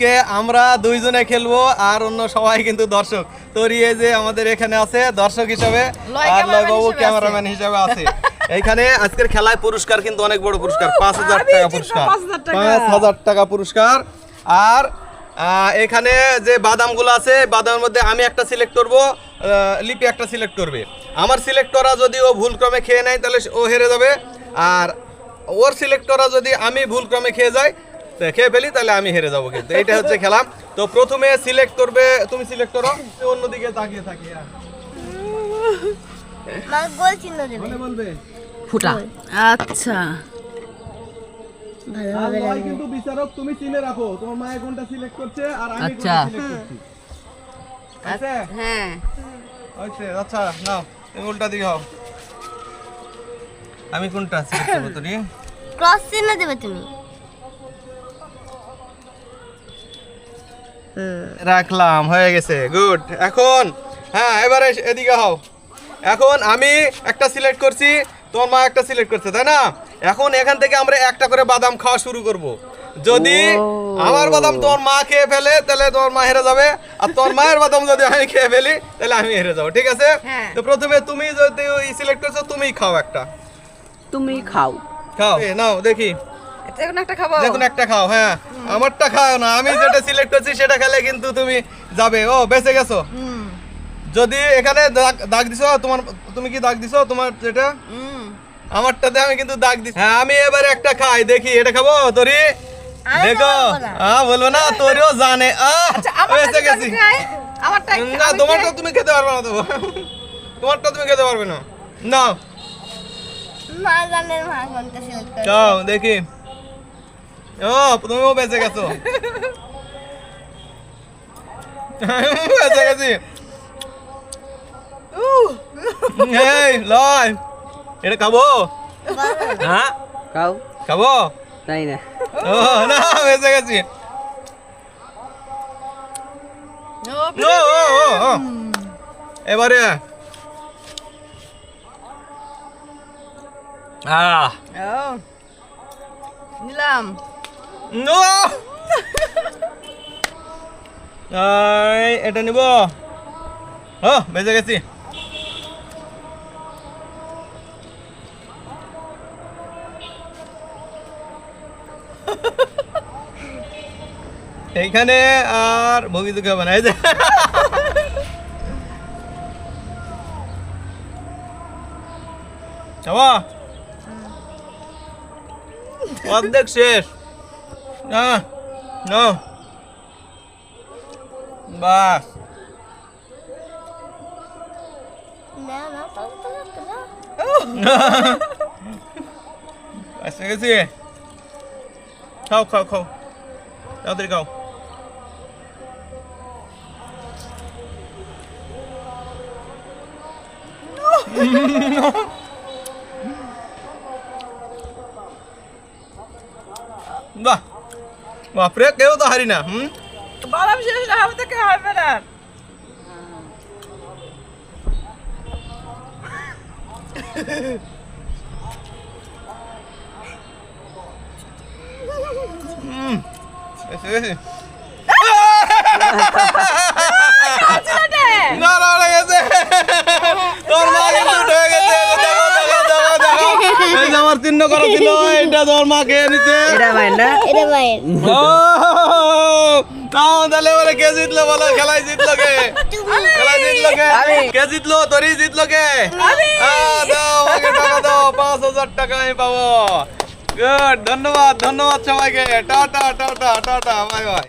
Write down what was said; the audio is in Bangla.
আজকে আমরা দুইজনে খেলব আর অন্য সবাই কিন্তু দর্শক। তোর এই যে আমাদের এখানে আছে দর্শক হিসাবে আর লয় বাবু ক্যামেরাম্যান হিসাবে আছে। এইখানে আজকের খেলায় পুরস্কার কিন্তু অনেক বড় পুরস্কার পাঁচ হাজার টাকা পুরস্কার। 5,000 টাকা। পাঁচ হাজার টাকা পুরস্কার। আর এখানে যে বাদামগুলো আছে বাদামের মধ্যে আমি একটা সিলেক্ট করব লিপি একটা সিলেক্ট করবে। আমার সিলেক্ট করা যদি ও ভুল ক্রমে খেয়ে নেয় তাহলে ও হেরে যাবে। আর ওর সিলেক্ট করা যদি আমি ভুল ক্রমে খেয়ে যাই খেয়ে ফেলি তাহলে আমি হেরে যাব কিন্তু। এইটা হচ্ছে খেলা। তো প্রথমে সিলেক্ট করবে তুমি সিলেক্ট করো। অন্যদিকে তাকিয়ে থাকি আর। মা গোল চিহ্ন দেবে। বলবে। ফুটা। আচ্ছা। ভালো আর হবে নয় কিন্তু বিচারক তুমি চিনে রাখো। তোমার মায়ের কোনটা সিলেক্ট করছে আর আমি আচ্ছা। কোনটা সিলেক্ট করছি আছে হ্যাঁ। আচ্ছা নাও তুমি উল্টা দিকে হও। আমি কোনটা সিলেক্ট করব তোরি ক্রস চিহ্ন দেবে তুমি। রাখলাম হয়ে গেছে গুড এখন হ্যাঁ এবারে এদিকে হও। এখন আমি একটা সিলেক্ট করছি তোমার মা একটা সিলেক্ট করছে তাই না? এখন এখান থেকে আমরা একটা করে বাদাম খাওয়া শুরু করব। যদি আমার বাদাম তোমার মা খেয়ে ফেলে তাহলে তোমার মা হেরে যাবে। আর তোমার মায়ের বাদাম যদি আমি খেয়ে ফেলি তাহলে আমি হেরে যাব ঠিক আছে? হ্যাঁ। তো প্রথমে তুমি যদি সিলেক্ট করছ তুমিই খাও একটা। তুমি খাও। খাও। এ, নাও দেখি। একটা একটা খাও হ্যাঁ। আমারটা খাও না আমি যেটা সিলেক্ট করছি সেটা খেলে কিন্তু তুমি যাবে। ও বেঁচে গেছো। যদি এখানে দাগ দাগ দিছো তোমার তুমি কি দাগ দিছো? তোমার যেটা? আমারটাতে আমি কিন্তু দাগ দিছি। হ্যাঁ আমি এবারে একটা খাই দেখি এটা খাব? তোরি? দেখো। বলব না। হ্যাঁ বলব না তোরিও জানে। আচ্ছা বেঁচে গেছি। না তোমারটা তুমি খেতে পারবে না তো। তোমারটা তুমি খেতে পারবে না। না মা জানে মা কোনটা সিলেক্ট করে যাও দেখি। ও তুমিও বেঁচে গেছো। বেঁচে গেছি। এই লয় এটা খাব? হ্যাঁ? খাও। খাব? তাই না। ও না বেঁচে গেছি। ও, ও, ও, ও, ও। এবারে। আহ। নিলাম। এটা নিব। ও বেঁচে গেছি। এইখানে আর ভোগী দুঃখ এই যে। অর্ধেক শেষ। না না। বাস না না না এসে গেছি খাও খাও খাও। তাড়াতাড়ি খাও। বাহ। বাপরে কেউ তো হারি না হুম? বাদাম শেষ না হবে তো কেউ হবে না। না না উঠে গেছে তোর মা কিন্তু উঠে গেছে দেখো দেখো দেখো দেখো আমার করা ছিল এটা তোর মা খেয়ে নিতে এটা ভাই না? এটা মায়ের তাও তাহলে বলে কে জিতলো বলো? খেলায় জিতলো কে? খেলায় জিতলো কে? কে জিতলো? তোরই জিতলো কে? দাও আমাকে টাকা দাও পাঁচ হাজার টাকা আমি পাবো। গুড ধন্যবাদ ধন্যবাদ সবাইকে। Tata tata tata bye bye.